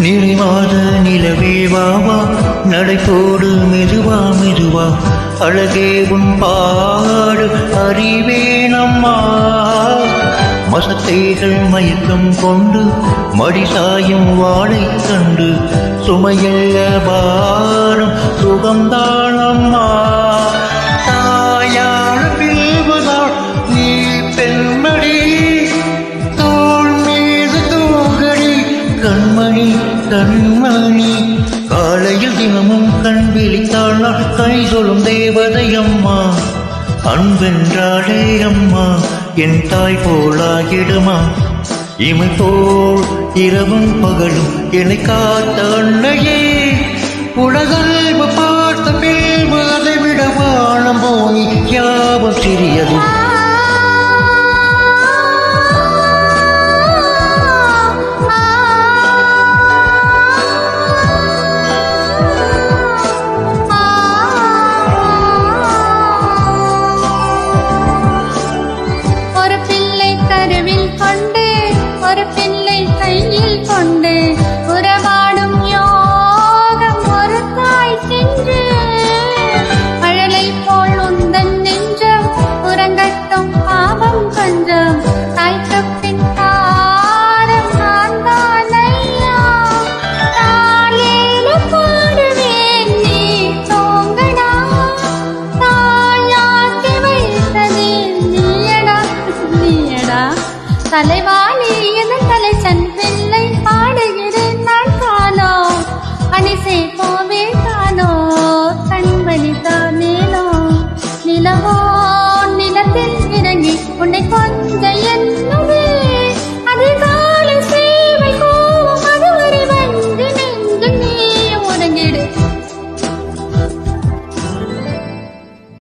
நிறைவாத மாத நிலவே வாவா நடைபோடு மெதுவா மெதுவா. அழகே உன் பாடு அறிவே நம்மா. மசத்தைகள் மயக்கம் கொண்டு மடிசாயும் வாழை கண்டு சுமையல்ல பாரம் சுகந்தாளம்மா தாயான பில்வதால் நீ பெண்மணி. தோள் மீது தூங்கடி கண்மணி. கண்மணி காலையில் தினமும் கண் விழித்தாள் கை சொல்லும் தேவதை அம்மா. அன்பென்றாளே அம்மா என் தாய் போலாகிடுமா? இமை போல் இரவும் பகலும் என்னை காத்த அன்னையே. கொஞ்சம் தாய்க்கு பின் தாரம் நான் தான் ஐயா தாலேலு பாடுவேன் நீ தோங்கடா. தாயாக்கி நீயடா. நீயடா. தலைவாணி பிள்ளை பாடுகிறேன்